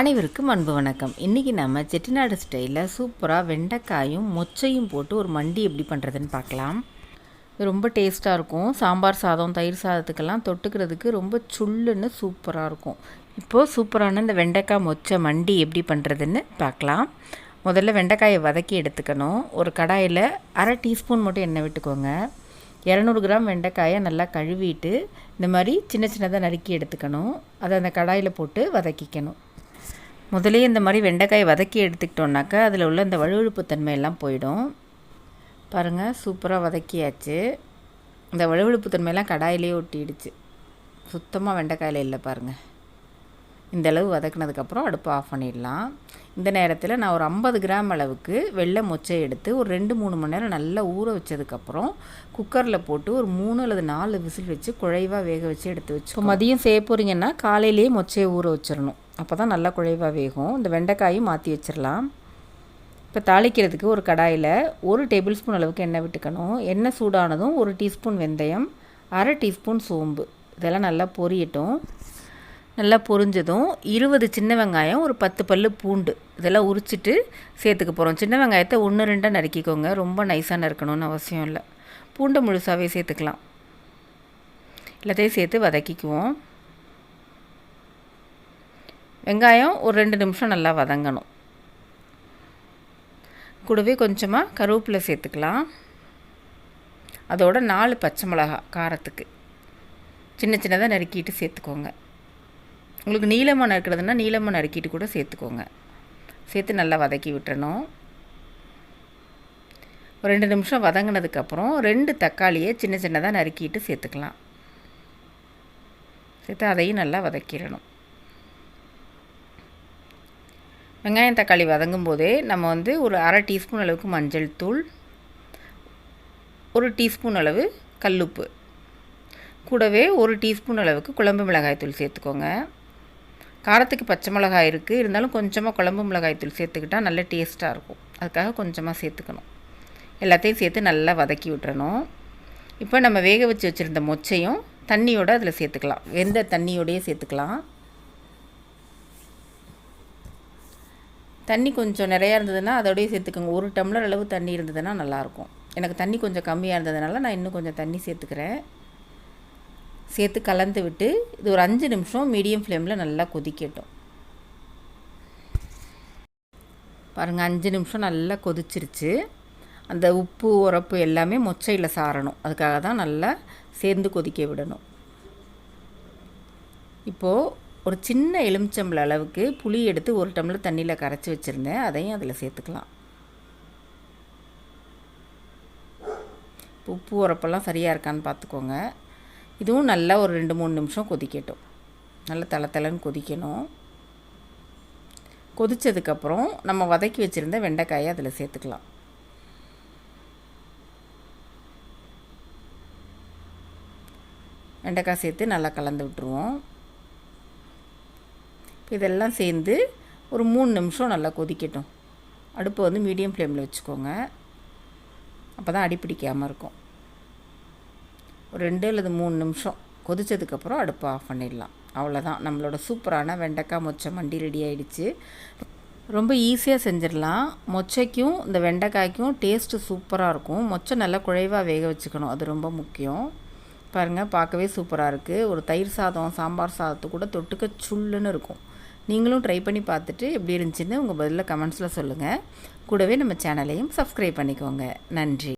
அனைவருக்கும் அன்பு வணக்கம். இன்றைக்கி நம்ம செட்டிநாடு ஸ்டைலில் சூப்பராக வெண்டைக்காயும் மொச்சையும் போட்டு ஒரு மண்டி எப்படி பண்ணுறதுன்னு பார்க்கலாம். ரொம்ப டேஸ்ட்டாக இருக்கும். சாம்பார் சாதம் தயிர் சாதத்துக்கெல்லாம் தொட்டுக்கிறதுக்கு ரொம்ப சுள்ளுன்னு சூப்பராக இருக்கும். இப்போது சூப்பரான இந்த வெண்டைக்காய் மொச்சை மண்டி எப்படி பண்ணுறதுன்னு பார்க்கலாம். முதல்ல வெண்டைக்காயை வதக்கி எடுத்துக்கணும். ஒரு கடாயில் அரை டீஸ்பூன் மட்டும் எண்ணெய் விட்டுக்கோங்க. இரநூறு கிராம் வெண்டைக்காயை நல்லா கழுவிட்டு இந்த மாதிரி சின்ன சின்னதாக நறுக்கி எடுத்துக்கணும். அதை அந்த கடாயில் போட்டு வதக்கிக்கணும். முதலே இந்த மாதிரி வெண்டைக்காய் வதக்கி எடுத்துக்கிட்டோன்னாக்கா அதில் உள்ள இந்த வழுவழுப்பு தன்மையெல்லாம் போயிடும். பாருங்கள் சூப்பராக வதக்கியாச்சு. இந்த வழுவழுப்பு தன்மையெல்லாம் கடாயிலே ஒட்டிடுச்சு. சுத்தமாக வெண்டைக்காயில் இல்லை பாருங்கள் இந்த அளவு வதக்கினதுக்கப்புறம் அடுப்பு ஆஃப் பண்ணிடலாம். இந்த நேரத்தில் நான் ஒரு ஐம்பது கிராம் அளவுக்கு வெள்ளை மொச்சை எடுத்து ஒரு ரெண்டு மூணு மணி நேரம் நல்லா ஊற வச்சதுக்கப்புறம் குக்கரில் போட்டு ஒரு மூணு அல்லது நாலு விசில் வச்சு குழைவாக வேக வச்சு எடுத்து வச்சு மதியம் செய்ய போகிறீங்கன்னா காலையிலேயே மொச்சையை ஊற வச்சிடணும். அப்போ தான் நல்லா குழைவாக வேகும். இந்த வெண்டைக்காயும் மாற்றி வச்சிடலாம் இப்போ தாளிக்கிறதுக்கு ஒரு கடாயில் ஒரு டேபிள் ஸ்பூன் அளவுக்கு எண்ணெய் விட்டுக்கணும். எண்ணெய் சூடானதும் ஒரு டீஸ்பூன் வெந்தயம் அரை டீஸ்பூன் சோம்பு. இதெல்லாம் நல்லா பொரியட்டும். நல்லா பொரிஞ்சதும் இருபது சின்ன வெங்காயம் ஒரு பத்து பல் பூண்டு இதெல்லாம் உரிச்சிட்டு சேர்த்துக்க போகிறோம் சின்ன வெங்காயத்தை ஒன்று ரெண்டாக நறுக்கிக்கோங்க. ரொம்ப நைஸாக நறுக்கணும்னு அவசியம் இல்லை. பூண்டை முழுசாகவே சேர்த்துக்கலாம். எல்லாத்தையும் சேர்த்து வதக்கிக்குவோம். வெங்காயம் ஒரு ரெண்டு நிமிஷம் நல்லா வதங்கணும். கூடவே கொஞ்சமாக கருவேப்பிலை சேர்த்துக்கலாம். அதோட நாலு பச்சை மிளகா காரத்துக்கு. சின்ன சின்னதாக நறுக்கிட்டு சேர்த்துக்கோங்க. உங்களுக்கு நீளமாக நறுக்கிறதுனா நீளமாக நறுக்கிட்டு கூட சேர்த்துக்கோங்க. சேர்த்து நல்லா வதக்கி விட்டுறணும். ஒரு ரெண்டு நிமிஷம் வதங்கினதுக்கப்புறம் ரெண்டு தக்காளியை சின்ன சின்னதாக நறுக்கிட்டு சேர்த்துக்கலாம். சேர்த்து அதையும் நல்லா வதக்கிடணும். வெங்காயம் தக்காளி வதங்கும் போதே நம்ம வந்து ஒரு அரை டீஸ்பூன் அளவுக்கு மஞ்சள் தூள் ஒரு டீஸ்பூன் அளவு கல்லுப்பு. கூடவே ஒரு டீஸ்பூன் அளவுக்கு குழம்பு மிளகாய் தூள் சேர்த்துக்கோங்க. காரத்துக்கு பச்சை மிளகாய் இருக்குது இருந்தாலும் கொஞ்சமாக குழம்பு மிளகாய் தூள் சேர்த்துக்கிட்டால் நல்ல டேஸ்ட்டாக இருக்கும். அதுக்காக கொஞ்சமாக சேர்த்துக்கணும். எல்லாத்தையும் சேர்த்து நல்லா வதக்கி விட்டுறணும். இப்போ நம்ம வேக வச்சு வச்சுருந்த மொச்சையும் தண்ணியோடு அதில் சேர்த்துக்கலாம். எந்த தண்ணியோடையே சேர்த்துக்கலாம். தண்ணி கொஞ்சம் நிறையா இருந்ததுன்னா அதோடய சேர்த்துக்கோங்க. ஒரு டம்ளர் அளவு தண்ணி இருந்ததுன்னா நல்லாயிருக்கும். எனக்கு தண்ணி கொஞ்சம் கம்மியாக இருந்ததுனால நான் இன்னும் கொஞ்சம் தண்ணி சேர்த்துக்கிறேன். சேர்த்து கலந்து விட்டு இது ஒரு அஞ்சு நிமிஷம் மீடியம் ஃப்ளேமில் நல்லா கொதிக்கட்டும். பாருங்கள் அஞ்சு நிமிஷம் நல்லா கொதிச்சிருச்சு. அந்த உப்பு உரப்பு எல்லாமே மொச்சையில் சாரணும் அதுக்காக தான் நல்லா சேர்ந்து கொதிக்க விடணும். இப்போது ஒரு சின்ன எலுமிச்சம்பள அளவுக்கு புளி எடுத்து ஒரு டம்ளர் தண்ணியில் கரைச்சி வச்சுருந்தேன். அதையும் அதில் சேர்த்துக்கலாம். உப்பு உரப்பெல்லாம் சரியாக இருக்கான்னு பார்த்துக்கோங்க இதுவும் நல்லா ஒரு ரெண்டு மூணு நிமிஷம் கொதிக்கட்டும். நல்லா தலை தலைன்னு கொதிக்கணும். கொதித்ததுக்கப்புறம் நம்ம வதக்கி வச்சுருந்த வெண்டைக்காயை அதில் சேர்த்துக்கலாம். வெண்டைக்காய் சேர்த்து நல்லா கலந்து விட்டுருவோம். இதெல்லாம் சேர்ந்து ஒரு மூணு நிமிஷம் நல்லா கொதிக்கட்டும். அடுப்பை வந்து மீடியம் ஃப்ளேமில் வச்சுக்கோங்க. அப்போ தான் அடிப்பிடிக்காமல் இருக்கும். ஒரு ரெண்டு அல்லது மூணு நிமிஷம் கொதித்ததுக்கப்புறம் அடுப்பை ஆஃப் பண்ணிடலாம். அவ்வளோதான் நம்மளோட சூப்பரான வெண்டைக்காய் மொச்சை மண்டி ரெடி ஆகிடுச்சு ரொம்ப ஈஸியாக செஞ்சிடலாம். மொச்சைக்கும் இந்த வெண்டைக்காய்க்கும் டேஸ்ட்டு சூப்பராக இருக்கும். மொச்சை நல்லா குழைவாக வேக வச்சுக்கணும். அது ரொம்ப முக்கியம். பாருங்கள் பார்க்கவே சூப்பராக இருக்குது ஒரு தயிர் சாதம் சாம்பார் சாதத்து கூட தொட்டுக்க சுல்லுன்னு இருக்கும். நீங்களும் ட்ரை பண்ணி பார்த்துட்டு எப்படி இருந்துச்சுன்னு உங்கள் பதிலில் கமெண்ட்ஸில் சொல்லுங்கள் கூடவே நம்ம சேனலையும் சப்ஸ்கிரைப் பண்ணிக்கோங்க. நன்றி.